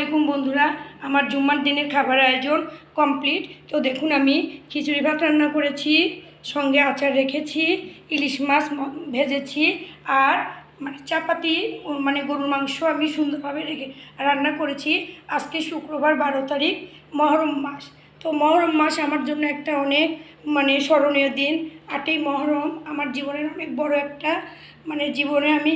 আলাইকুম বন্ধুরা, আমার জুম্মার দিনের খাবার আয়োজন কমপ্লিট তো দেখুন, আমি খিচুড়ি ভাত রান্না করেছি, সঙ্গে আচার রেখেছি, ইলিশ মাছ ভেজেছি, আর মানে চাপাতি মানে গরুর মাংস আমি সুন্দরভাবে রেখে রান্না করেছি। আজকে শুক্রবার বারো তারিখ, মহরম মাস। তো মহরম মাস আমার জন্য একটা অনেক মানে স্মরণীয় দিন। আটই মহরম আমার জীবনের অনেক বড় একটা মানে জীবনে আমি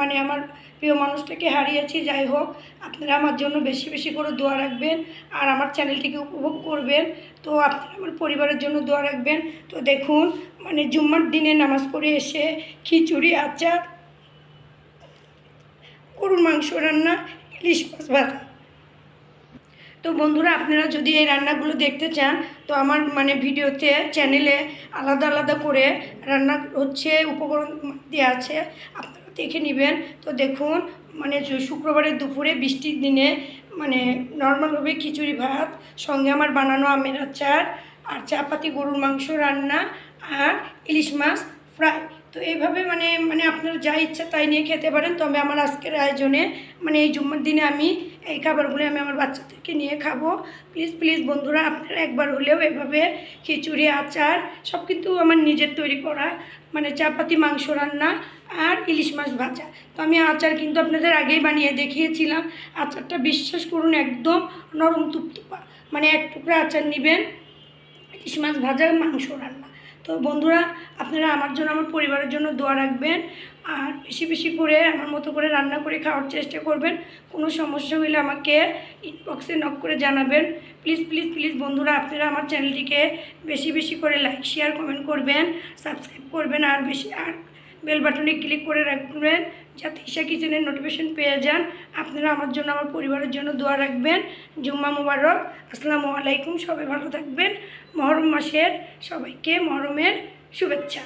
মানে আমার প্রিয় মানুষটাকে হারিয়েছি, যাই হোক, আপনারা আমার জন্য বেশি বেশি করে দোয়া রাখবেন। আর আমার চ্যানেলটিকে উপভোগ করবেন। তো আপনারা আমার পরিবারের জন্য দোয়া রাখবেন। তো দেখুন মানে জুম্মার দিনে নামাজ পড়ে এসে খিচুড়ি, আচার, গরুর মাংস রান্না, ইলিশ মাছ ভাজা। তো বন্ধুরা, আপনারা যদি এই রান্নাগুলো দেখতে চান, তো আমার মানে ভিডিওতে, চ্যানেলে আলাদা আলাদা করে রান্না হচ্ছে, উপকরণ দেওয়া আছে, আপনারা দেখে নেবেন। তো দেখুন মানে শুক্রবারের দুপুরে বৃষ্টির দিনে মানে নর্মালভাবে খিচুড়ি ভাত, সঙ্গে আমার বানানো আমের আচার, আর চাপাতি গরুর মাংস রান্না, আর ইলিশ মাছ ফ্রাই তো এইভাবে মানে মানে আপনারা যা ইচ্ছা তাই নিয়ে খেতে পারেন। তবে আমার আজকের আয়োজনে মানে এই জুম্মার দিনে আমি এই খাবারগুলো আমি আমার বাচ্চাদেরকে নিয়ে খাব। প্লিজ প্লিজ বন্ধুরা, আপনারা একবার হলেও এভাবে খিচুড়ি, আচার সব কিন্তু আমার নিজের তৈরি করা মানে চাপাতি, মাংস রান্না আর ইলিশ মাছ ভাজা। তো আমি আচার কিন্তু আপনাদের আগেই বানিয়ে দেখিয়েছিলাম। আচারটা বিশ্বাস করুন একদম নরম তুপতুপা মানে এক টুকরা আচার নেবেন। ইলিশ মাছ ভাজা, মাংস রান্না। তো বন্ধুরা, আপনারা আমার জন্য, আমার পরিবারের জন্য দোয়া রাখবেন। আর বেশি বেশি করে আমার মতো করে রান্না করে খাওয়ার চেষ্টা করবেন। কোনো সমস্যা হলে আমাকে ইনবক্সে নক করে জানাবেন। প্লিজ প্লিজ প্লিজ বন্ধুরা, আপনারা আমার চ্যানেলটিকে বেশি বেশি করে লাইক শেয়ার কমেন্ট করবেন সাবস্ক্রাইব করবেন, আর বেশি, আর বেল বাটনে ক্লিক করে রাখবেন, যাতে ঈশা কিচেনের নোটিফিকেশন পেয়ে যান। আপনারা আমার জন্য, আমার পরিবারের জন্য দোয়া রাখবেন। জুম্মা মুবারক। আসসালামু আলাইকুম। সবাই ভালো থাকবেন। মহরম মাসের সবাইকে মহরমের শুভেচ্ছা।